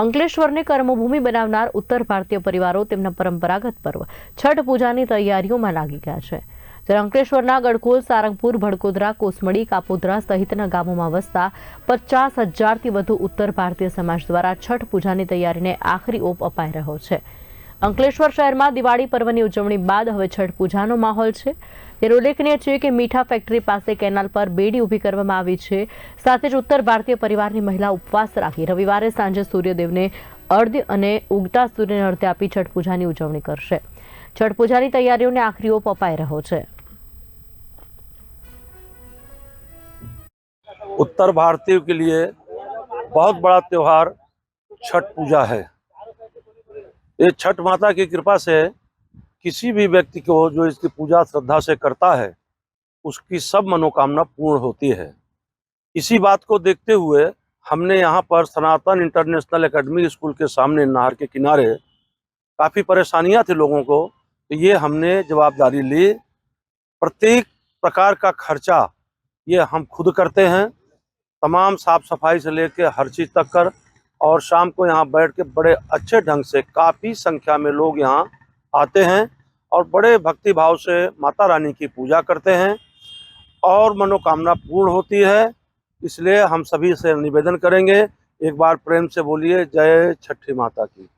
અંકલેશ્વરને કર્મભૂમિ બનાવનાર ઉત્તર ભારતીય પરિવારો તેમના પરંપરાગત પર્વ છઠ પૂજાની તૈયારીઓમાં લાગી ગયા છે જ્યારે અંકલેશ્વરના ગડકોલ સારંગપુર ભડકોદરા કોસમડી કાપોદરા સહિતના ગામોમાં વસતા પચાસ હજારથી વધુ ઉત્તર ભારતીય સમાજ દ્વારા છઠ પૂજાની તૈયારીને આખરી ઓપ અપાઈ રહ્યો છે અંકલેશ્વર શહેરમાં દિવાળી પર્વની ઉજવણી બાદ હવે છઠ પૂજાનો માહોલ છે તેરો લખને છે કે મીઠા ફેક્ટરી પાસે કેનાલ પર બેડી ઉભી કરવામાં આવી છે સાથે જ ઉત્તર ભારતીય પરિવારની મહિલા ઉપવાસ રાખી રવિવારે સાંજે સૂર્યદેવને અર્ધ અને ઉગતા સૂર્યને અર્ધે આપી છઠ પૂજાની ઉજવણી કરશે છઠ પૂજાની તૈયારીઓ ને આખરીઓ પપાઈ રહ્યો છે ઉત્તર ભારતીયો કે લિયે બહોત બડા ત્યોહાર છઠ પૂજા હૈ એ છઠ માતા કે કૃપા સે किसी भी व्यक्ति को जो इसकी पूजा श्रद्धा से करता है उसकी सब मनोकामना पूर्ण होती है इसी बात को देखते हुए हमने यहाँ पर सनातन इंटरनेशनल एकेडमी स्कूल के सामने नहर के किनारे काफ़ी परेशानियाँ थी लोगों को तो ये हमने जवाबदारी ली प्रत्येक प्रकार का खर्चा ये हम खुद करते हैं तमाम साफ सफाई से लेकर हर चीज़ तक कर और शाम को यहाँ बैठ के बड़े अच्छे ढंग से काफ़ी संख्या में लोग यहाँ आते हैं और बड़े भक्ति भाव से माता रानी की पूजा करते हैं और मनोकामना पूर्ण होती है इसलिए हम सभी से निवेदन करेंगे एक बार प्रेम से बोलिए जय छठी माता की